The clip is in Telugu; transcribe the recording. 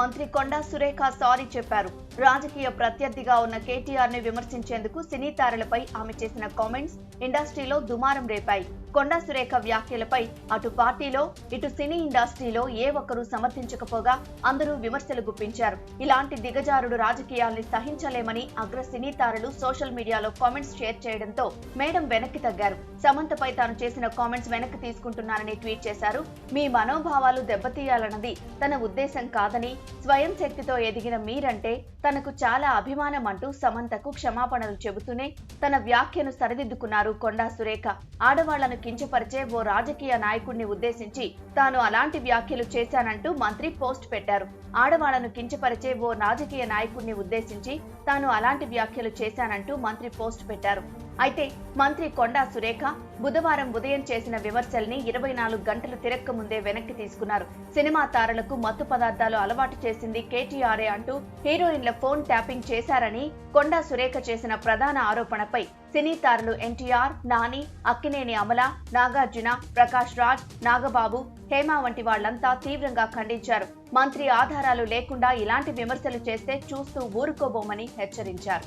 మంత్రి కొండా సురేఖ సారీ చెప్పారు. రాజకీయ ప్రత్యర్థిగా ఉన్న కేటీఆర్ని విమర్శించేందుకు సినీ తారలపై ఆమె చేసిన కామెంట్స్ ఇండస్ట్రీలో దుమారం రేపాయి. కొండా సురేఖ వ్యాఖ్యలపై అటు పార్టీలో ఇటు సినీ ఇండస్ట్రీలో ఏ ఒక్కరూ సమర్థించకపోగా అందరూ విమర్శలు గుప్పించారు. ఇలాంటి దిగజారుడు రాజకీయాల్ని సహించలేమని అగ్ర సినీ తారలు సోషల్ మీడియాలో కామెంట్స్ షేర్ చేయడంతో మేడం వెనక్కి తగ్గారు. సమంతపై తాను చేసిన కామెంట్స్ వెనక్కి తీసుకుంటున్నానని ట్వీట్ చేశారు. మీ మనోభావాలు దెబ్బతీయాలన్నది తన ఉద్దేశం కాదని స్వయం శక్తితో ఎదిగిన మీరంటే తనకు చాలా అభిమానం అంటూ సమంతకు క్షమాపణలు చెబుతూనే తన వ్యాఖ్యను సరిదిద్దుకున్నారు కొండా సురేఖ. ఆడవాళ్ళను కించపరిచే ఓ రాజకీయ నాయకుడిని ఉద్దేశించి తాను అలాంటి వ్యాఖ్యలు చేశానంటూ మంత్రి పోస్ట్ పెట్టారు. ఆడవాళ్ళను కించపరిచే ఓ రాజకీయ నాయకుడిని ఉద్దేశించి తాను అలాంటి వ్యాఖ్యలు చేశానంటూ మంత్రి పోస్ట్ పెట్టారు. అయితే మంత్రి కొండా సురేఖ బుధవారం ఉదయం చేసిన విమర్శల్ని ఇరవై నాలుగు గంటలు తిరక్క ముందే వెనక్కి తీసుకున్నారు. సినిమా తారలకు మత్తు పదార్థాలు అలవాటు చేసింది కేటీఆర్ఏ అంటూ హీరోయిన్ల ఫోన్ ట్యాపింగ్ చేశారని కొండా సురేఖ చేసిన ప్రధాన ఆరోపణపై సినీ తారలు ఎన్టీఆర్ నాని అక్కినేని అమల నాగార్జున ప్రకాష్ రాజ్ నాగబాబు హేమ వంటి వాళ్ళంతా తీవ్రంగా ఖండించారు. మంత్రి ఆధారాలు లేకుండా ఇలాంటి విమర్శలు చేస్తే చూస్తూ ఊరుకోబోమని హెచ్చరించారు.